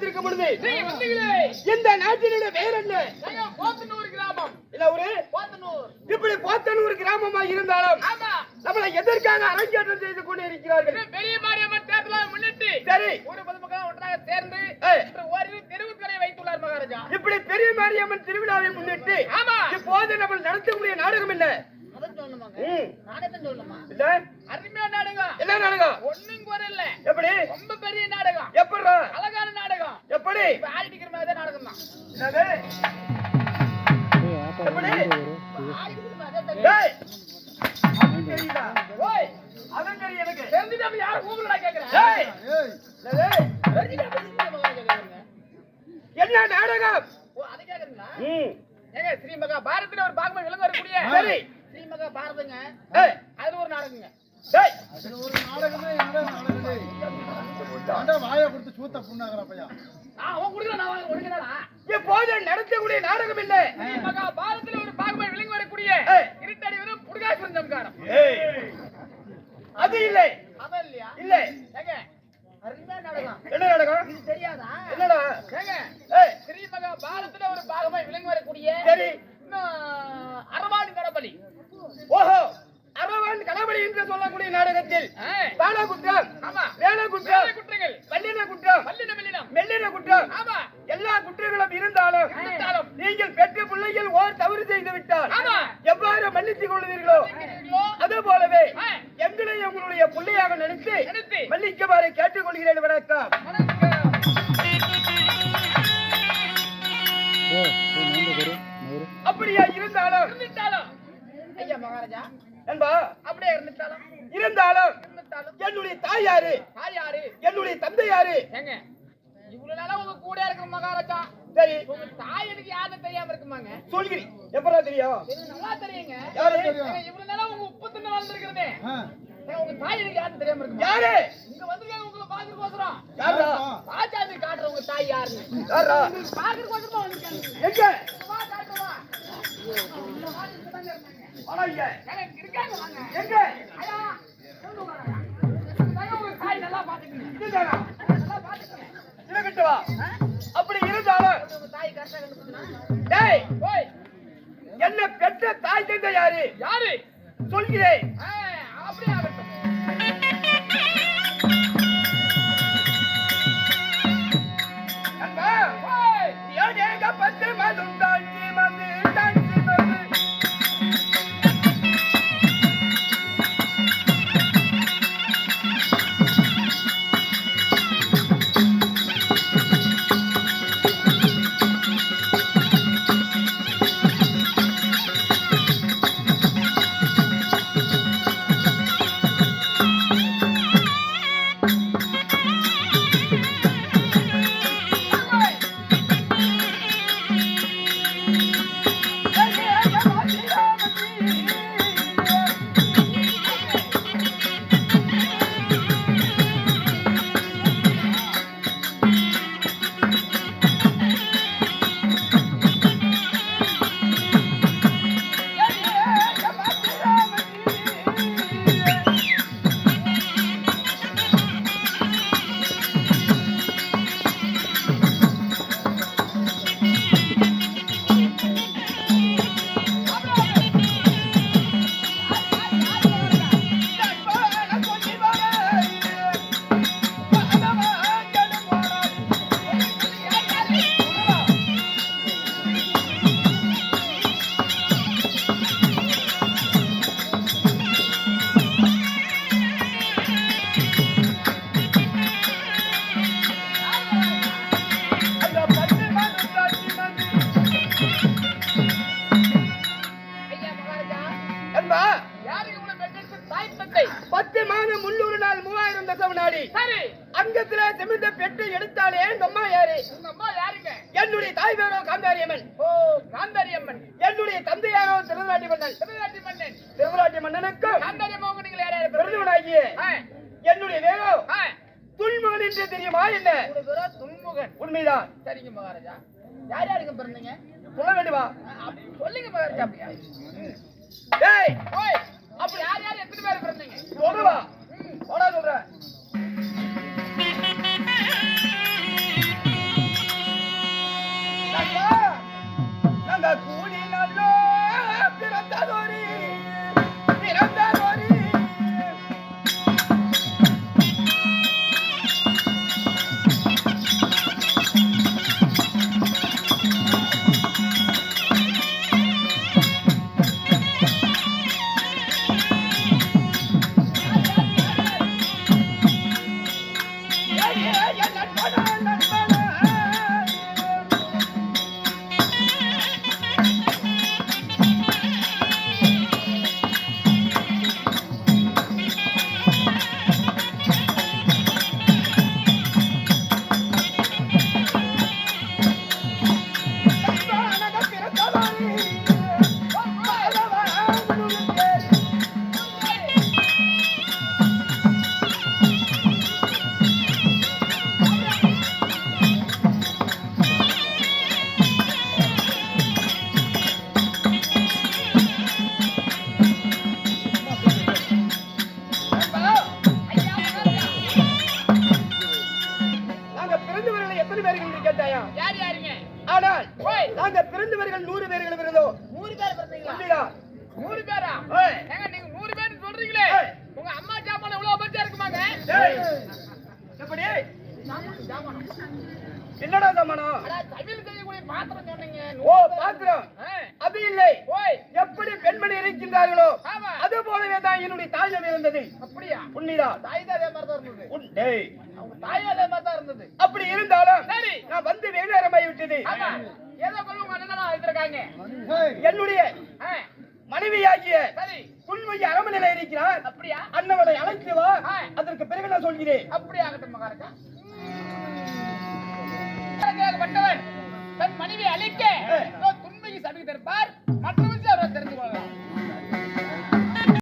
நீங்க வந்தீங்களே. இந்த நாட்டினுடைய பெயர் என்ன? கிராமம். இல்ல ஒரு போத்தனூர். இப்படி போத்தனூர் கிராமமா இருந்தாலும் ஆமா. நம்மளை எதற்காக அரங்கேற்றம் செய்து கொண்டு இருக்கிறார்கள் பெரிய மாரியம்மன் தேர்தலை முன்னிட்டு சரி. ஊர் பொதுமக்கள் ஒன்றாக சேர்ந்து ஓரிரு தெருவுக்களை வைத்துள்ளார் மகாராஜா. இப்படி பெரிய மாரியம்மன் திருவிழாவை முன்னிட்டு ஆமா. இப்போது நம்ம நடத்தக்கூடிய நாடகம் என்ன? ம். நாடகம் என்ன நாடகம்? ஒண்ணும் குறை இல்ல. எப்படி? ரொம்ப பெரிய நாடகம். எப்படா அழகான நாடகம் எப்படி? மாதிரி தான் நாடகம் தான் என்னது எப்படி தெரியுதா ஓய் தெரியும் எனக்கு. தெரிஞ்சுட்டு அப்ப யாரும் கூப்பிடலாம் கேக்குறேன் டேய் என்னது தெரிஞ்சுட்டு அப்ப என்ன நாடகம்? ஓ அதை கேக்குறீங்களா ம். ஏங்க ஸ்ரீமகா பாரத்ல ஒரு பாகமா விளங்க வரக்கூடிய? சரி. ஸ்ரீமகா பாரதங்க ஏய். அதுல ஒரு நாடகங்க. அதுல ஒரு நாடகமே என்னடா நாடகமே. வாயை கொடுத்து சூத்த புண்ணாகிற அவன் குடுக்கல நான் இப்போது நடத்தக்கூடிய நாடகம் பாரத்ல ஒரு பாகமா விளங்க வரக்கூடிய. இருட்டடி வரும் சம்காரம் ஏய் அது இல்லை. அதான் இல்லையா? இல்லை. ஏங்க அருமையான நாடகம் என்ன நாடகம் இது தெரியாதா? என்னடா? ஏங்க ஏய் ஸ்ரீமகா பாரத்ல ஒரு பாகமா விளங்க வரக்கூடிய சரி. கடப்பலி ஓஹோ. அரவன் கணபதி என்று சொல்லக்கூடிய நாடகத்தில் பால குற்றம் ஆமா. வேல எல்லா குற்றங்களும் இருந்தாலும் நீங்கள் பெற்ற பிள்ளைகள் ஓர் தவறு செய்து விட்டால் ஆமா. எவ்வாறு மன்னித்துக் கொள்வீர்களோ? அது போலவே. எங்களை உங்களுடைய பிள்ளையாக நினைத்து. மன்னிக்குமாறு கேட்டுக்கொள்கிறேன் வணக்கம் வணக்கம். அப்படியா இருந்தாலும் ஐயா மகாராஜா அப்படியே என்னுடைய தாய் யாரு யார் யாரு என்னுடைய தந்தை யாரு இவ்வளவு நாளா உங்க கூட இருக்கிற மகாராஜா. சரி. உங்க தாய் எனக்கு யாருன்னு தெரியாம இருக்குமாங்க? சொல்கிறேன். எப்படா தெரியும்? நல்லா தெரியுங்க. யாரு இவ்வளவு நாளா உங்க உப்பு தின்னு வளர்ந்துருக்கிறதே. ஆ, உங்க தாய் எனக்கு யாருன்னு தெரியாம யாரு? இங்க வந்திருக்காங்க உங்களை பாக்குறதுக்கோசரம் யாரா? பாச்சாமி காட்டுற உங்க தாய் யாருன்னு. யாரா? பாக்குறதுக்கோசரம் வந்திருக்காங்க எங்க? வா காட்டுவா வாடா இங்க. ஏங்க இருக்காங்க வாங்க. எங்க? ஐயா உங்க தாய்? நல்லா பாத்துக்கங்க இருக்கட்டு வா அப்படி இருந்தாலும் டேய் என்ன பெற்ற தாய் தந்தை யாரு? யாரு? சொல்கிறேன். அங்கத்துல செமிந்த பெற்று எடுத்தாலே எங்க அம்மா யாரு? அம்மா யாருங்க? என்னுடைய தாய் பேரோ காந்தாரியம்மன். ஓ காந்தாரி அம்மன் என்னுடைய தந்தையாரோ திருநாட்டி மன்னன். திருநாட்டி மன்னன். திருநாட்டி மன்னனுக்கும் காந்தாரி அம்மா உங்க நீங்கள் யார் யார் ஆ, என்னுடைய வேகோ துன்மகன் என்று தெரியுமா என்ன? துன்முகன். உண்மைதான். சரிங்க மகாராஜா. யார் யாருங்க பிறந்தீங்க? சொல்ல வேண்டுமா? சொல்லுங்க மகாராஜா அப்படியா? டேய் ஓய் அப்படி யார் யார் எத்தனை பேர் பிறந்தீங்க? எத்தனை பேர்கள் என்று கேட்டாயா? யார் யாருங்க? ஆனால் நாங்க பிறந்தவர்கள் நூறு பேர்கள் இருந்தோம் நூறு பேர் பிறந்தீங்களா? நூறு பேரா. ஏங்க நீங்க நூறு பேர் சொல்றீங்களே. உங்க அம்மா சாப்பாடு எவ்வளவு பச்சா இருக்குமாங்க? எப்படி? என்னடா சமானம் சமையல் செய்யக்கூடிய பாத்திரம் சொன்னீங்க. ஓ பாத்திரம். அது இல்லை. எப்படி பெண்மணி இருக்கின்றார்களோ. அது போலவே தான் என்னுடைய தாயம் இருந்தது அப்படியா? உண்மைதா தாய் தான் அப்படி இருந்தாலும் நான் வந்து வெகு நேரமாகி விட்டது ஏதோ கொள்ளும் அண்ணனா இருந்திருக்காங்க என்னுடைய மனைவியாகிய புல்வெளி அரமனையில இருக்கிறார். அப்படியா? அண்ணவனை அழைத்து வா. அதற்கு பிறகு நான் சொல்கிறேன். அப்படியா ஆகட்டும் மகாராஜா. பட்டவன் தன் மனைவியை அழைக்க துன்மையை சபித்திருப்பார் மற்றவன் அவர் தெரிஞ்சு